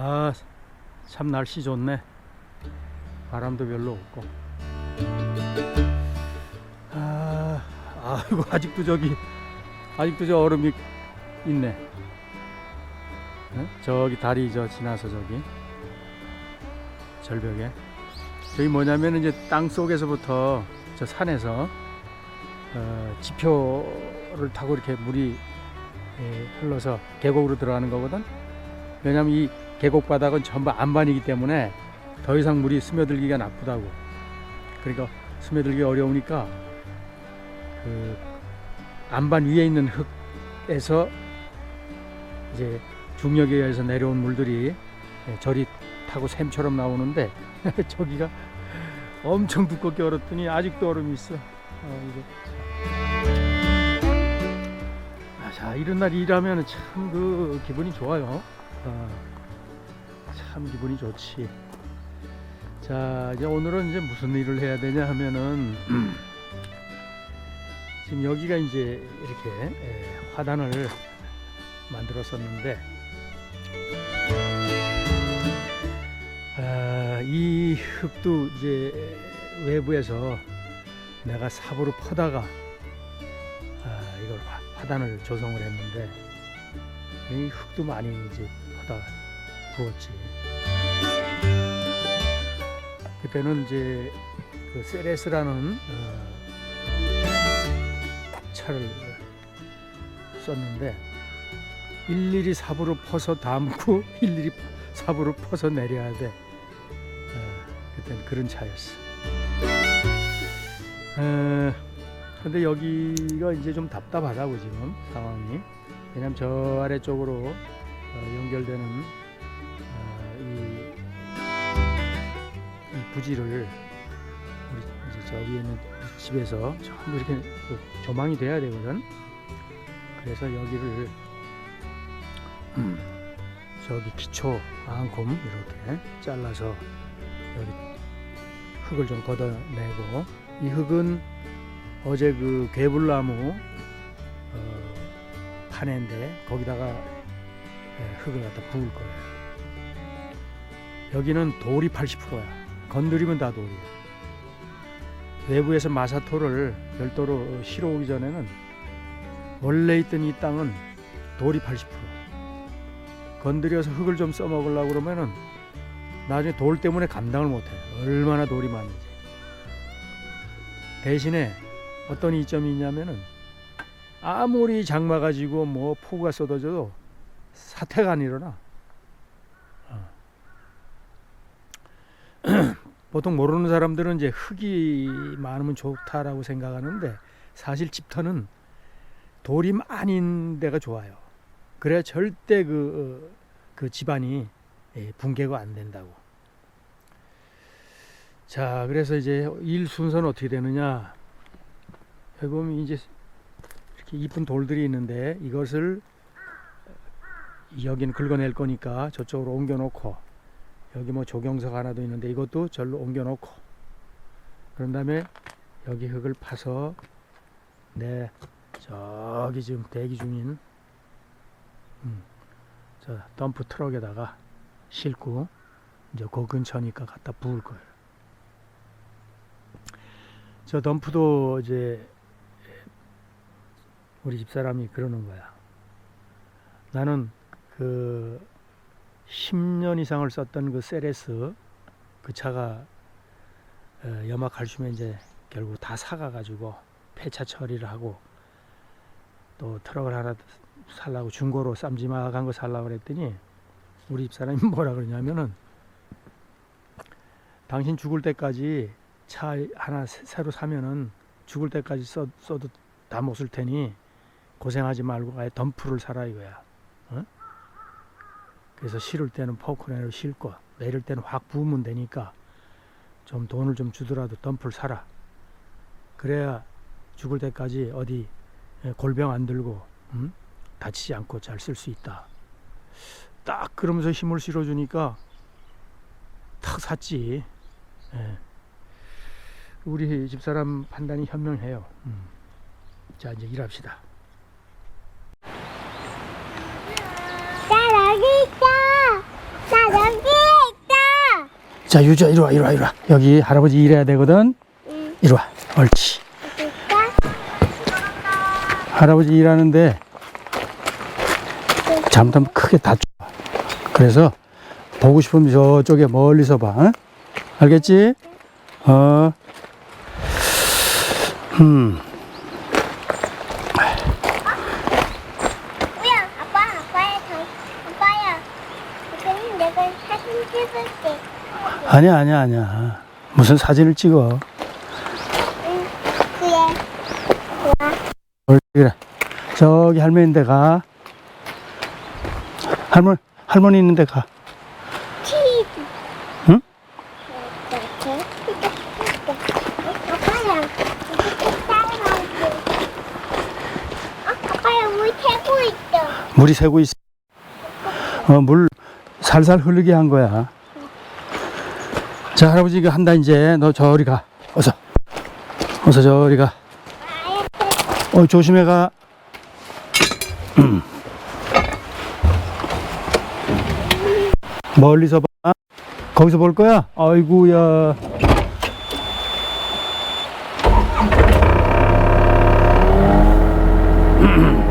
아, 참 날씨 좋네. 바람도 별로 없고. 아, 아이고 아직도 저기 아직도 저 얼음이 있네. 어? 저기 다리 저 지나서 저기 절벽에 저기 뭐냐면 이제 땅 속에서부터 저 산에서 어, 지표를 타고 이렇게 물이 예, 흘러서 계곡으로 들어가는 거거든. 왜냐면 이 계곡 바닥은 전부 안반이기 때문에 더 이상 물이 스며들기가 나쁘다고. 그러니까 스며들기 어려우니까 그 안반 위에 있는 흙에서 이제 중력에 의해서 내려온 물들이 예, 저리 타고 샘처럼 나오는데 저기가 엄청 두껍게 얼었더니 아직도 얼음이 있어. 어. 아, 자 이런 날 일하면 참 그 기분이 좋아요. 어, 참 기분이 좋지. 자 이제 오늘은 이제 무슨 일을 해야 되냐 하면은 지금 여기가 이제 이렇게 에, 화단을 만들었었는데 아, 이 흙도 이제 외부에서 내가 삽으로 퍼다가 아, 이걸 화- 화단을 조성을 했는데 이 흙도 많이 이제 퍼다 부었지. 그때는 이제 그 세레스라는 어, 차를 썼는데 일일이 삽으로 퍼서 담고 일일이 삽으로 퍼서 내려야 돼. 어, 그때는 그런 차였어. 어, 근데 여기가 이제 좀 답답하다고 지금 상황이. 왜냐면 저 아래쪽으로 어, 연결되는 부지를 우리 이제 저 위에 있는 이 집에서 전부 이렇게 그 조망이 돼야 되거든. 그래서 여기를 음, 저기 기초 앙금 이렇게 잘라서 여기 흙을 좀 걷어내고 이 흙은 어제 그 괴불나무 어, 파내인데 거기다가 예, 흙을 갖다 부을 거예요. 여기는 돌이 80%야. 건드리면 다 돌이야. 외부에서 마사토를 별도로 실어오기 전에는 원래 있던 이 땅은 돌이 80%. 건드려서 흙을 좀 써먹으려고 그러면은 나중에 돌 때문에 감당을 못해. 얼마나 돌이 많은지. 대신에 어떤 이점이 있냐면은 아무리 장마 가지고 뭐 폭우가 쏟아져도 사태가 안 일어나. 어. 보통 모르는 사람들은 이제 흙이 많으면 좋다라고 생각하는데 사실 집터는 돌이 많은 데가 좋아요. 그래야 절대 그, 어, 그 집안이 예, 붕괴가 안 된다고. 자, 그래서 이제 일 순서는 어떻게 되느냐. 여기 보면 이제 이렇게 이쁜 돌들이 있는데 이것을 여기는 긁어낼 거니까 저쪽으로 옮겨 놓고 여기 뭐 조경석 하나도 있는데 이것도 절로 옮겨 놓고 그런 다음에 여기 흙을 파서 내 저기 지금 대기 중인 음, 저 덤프 트럭에다가 싣고 이제 그 근처니까 갖다 부을 거예요. 저 덤프도 이제 우리 집사람이 그러는 거야. 나는 그 10년 이상을 썼던 그 세레스 그 차가 어, 염화 칼슘에 이제 결국 다 사가가지고 폐차 처리를 하고 또 트럭을 하나 살라고 중고로 쌈지막한 거 살라고 그랬더니 우리 집사람이 뭐라 그러냐면은 당신 죽을 때까지 차 하나 새- 새로 사면은 죽을 때까지 써, 써도 다 못 쓸 테니 고생하지 말고 아예 덤프를 사라 이거야. 어? 그래서 실을 때는 포크레인으로 실고 내릴 때는 확 부으면 되니까 좀 돈을 좀 주더라도 덤프를 사라. 그래야 죽을 때까지 어디 예, 골병 안 들고 음? 다치지 않고 잘 쓸 수 있다. 딱 그러면서 힘을 실어주니까 탁 샀지. 예. 우리 집사람 판단이 현명해요. 음. 자 이제 일합시다. 나 여기 있어. 나 자, 유주야, 이리 와, 이리 와, 이리 와. 여기 할아버지 일해야 되거든. 응. 이리 와. 옳지. 할아버지 일하는데 잘못하면 크게 다쳐. 그래서 보고 싶으면 저쪽에 멀리서 봐. 응? 알겠지? 어. 음. 뭐야? 아빠, 아빠야, 당, 아빠야. 그럼 내가 사진 찍을게. 아니야, 아니야, 아니야. 무슨 사진을 찍어. 그래. 저기 할머니 있는 데 가. 할머니, 할머니 있는 데 가. 응? 물이 새고 있어. 어, 물 살살 흐르게 한 거야. 자, 할아버지 이거 한다 이제. 너 저리 가. 어서. 어서 저리 가. 어, 조심해 가. 음. 멀리서 봐. 거기서 볼 거야? 아이고야.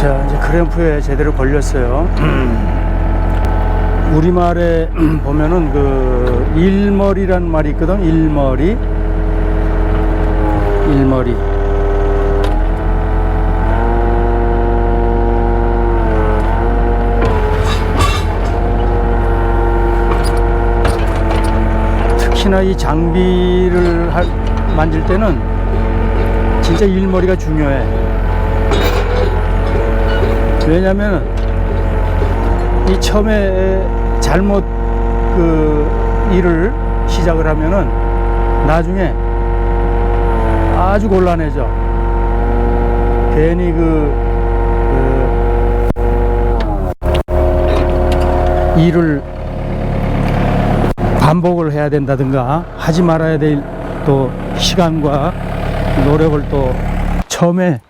자, 이제 크램프에 제대로 걸렸어요. 우리말에 보면은 그 일머리란 말이 있거든. 일머리. 일머리. 특히나 이 장비를 할- 만질 때는 진짜 일머리가 중요해. 왜냐면 이 처음에 잘못 그 일을 시작을 하면은 나중에 아주 곤란해져. 괜히 그, 그 일을 반복을 해야 된다든가 하지 말아야 될 또 시간과 노력을 또 처음에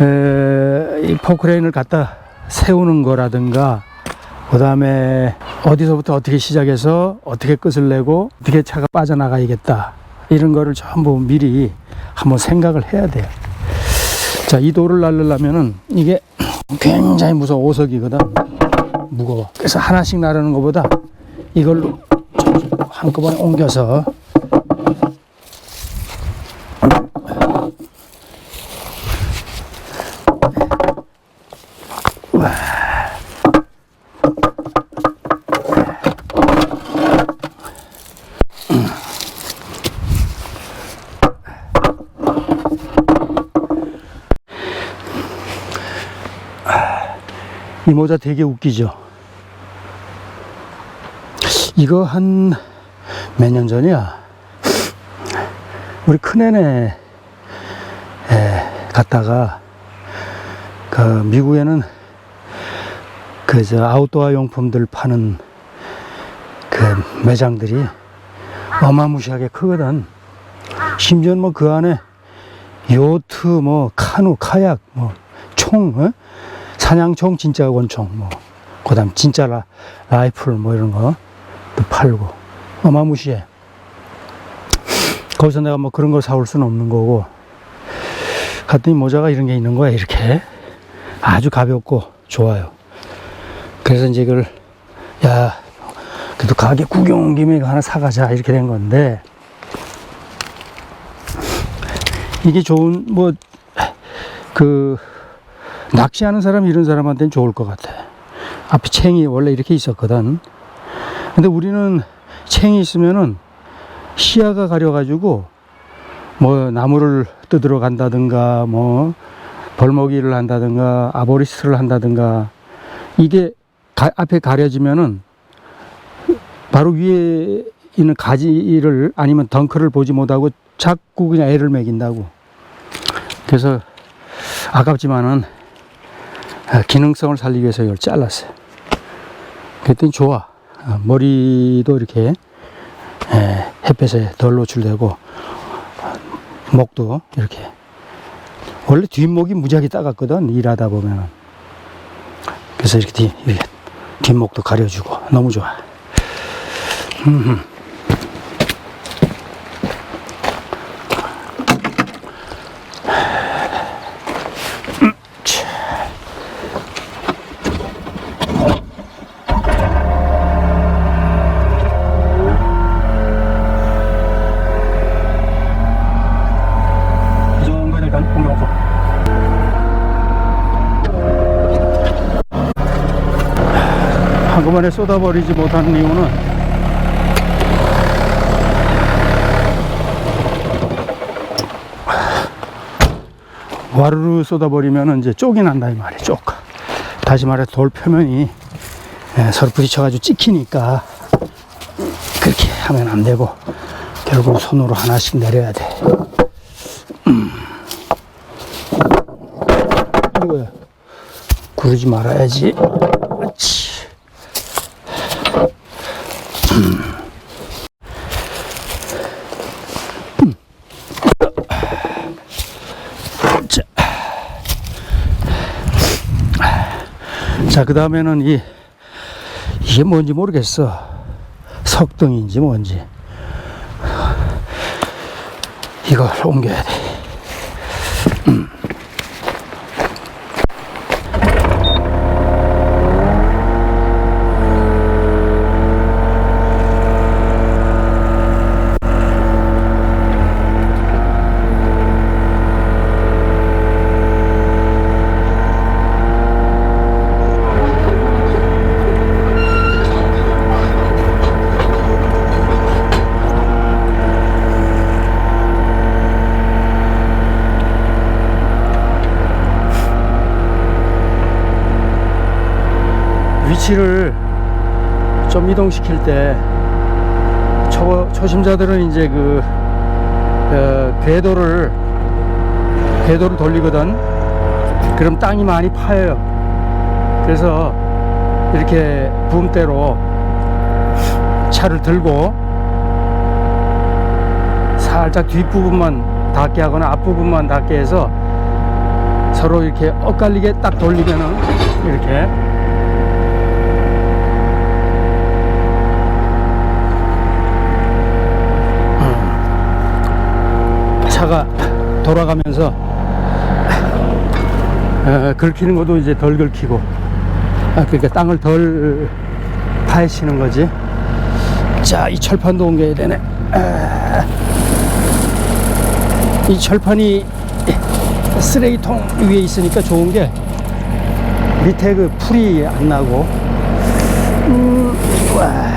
에, 이 포크레인을 갖다 세우는 거라든가 그 다음에 어디서부터 어떻게 시작해서 어떻게 끝을 내고 어떻게 차가 빠져나가야겠다 이런 거를 전부 미리 한번 생각을 해야 돼요. 자 이 돌을 날르려면은 이게 굉장히 무서워 오석이거든. 무거워. 그래서 하나씩 나르는 것보다 이걸로 한꺼번에 옮겨서 이 모자 되게 웃기죠? 이거 한 몇 년 전이야. 우리 큰애네 에, 갔다가 그 미국에는 그 저 아웃도어 용품들 파는 그 매장들이 어마무시하게 크거든. 심지어 뭐 그 안에 요트 뭐 카누 카약 뭐총 어? 사냥총 진짜 권총 뭐 그 다음 진짜 라, 라이플 뭐 이런 거도 팔고 어마무시해. 거기서 내가 뭐 그런 걸 사올 수는 없는 거고 갔더니 모자가 이런 게 있는 거야 이렇게. 아주 가볍고 좋아요. 그래서 이제 이걸 야 그래도 가게 구경 온 김에 하나 사가자 이렇게 된 건데 이게 좋은 뭐그 낚시하는 사람 이런 사람한테는 좋을 것 같아. 앞에 챙이 원래 이렇게 있었거든. 근데 우리는 챙이 있으면은 시야가 가려가지고 뭐 나무를 뜯으러 간다든가 뭐 벌목이를 한다든가 아보리스를 한다든가 이게 가- 앞에 가려지면은 바로 위에 있는 가지를 아니면 덩크를 보지 못하고 자꾸 그냥 애를 먹인다고. 그래서 아깝지만은 아, 기능성을 살리기 위해서 이걸 잘랐어요. 그랬더니 좋아. 어, 머리도 이렇게 에, 햇볕에 덜 노출되고 어, 목도 이렇게 원래 뒷목이 무지하게 따갑거든 일하다 보면은 그래서 이렇게 뒷목도 가려주고 너무 좋아. 한꺼번에 쏟아버리지 못하는 이유는 와르르 쏟아버리면 이제 쪽이 난다 이 말이야 쪽 다시 말해 돌 표면이 예, 서로 부딪혀가지고 찍히니까 그렇게 하면 안 되고 결국 손으로 하나씩 내려야 돼 음. 이거야 구르지 말아야지. 자, 그 다음에는 이, 이게 뭔지 모르겠어. 석등인지 뭔지. 이걸 옮겨야 돼. 음. 위치를 좀 이동시킬 때 초, 초심자들은 이제 그 어, 궤도를 궤도를 돌리거든. 그럼 땅이 많이 파여요. 그래서 이렇게 붐대로 차를 들고 살짝 뒷부분만 닿게 하거나 앞부분만 닿게 해서 서로 이렇게 엇갈리게 딱 돌리면은 이렇게 차가 돌아가면서 어, 긁히는 것도 이제 덜 긁히고 아, 그러니까 땅을 덜 파헤치는 거지 자 이 철판도 옮겨야 되네 아, 이 철판이 쓰레기통 위에 있으니까 좋은 게 밑에 그 풀이 안 나고 음, 와.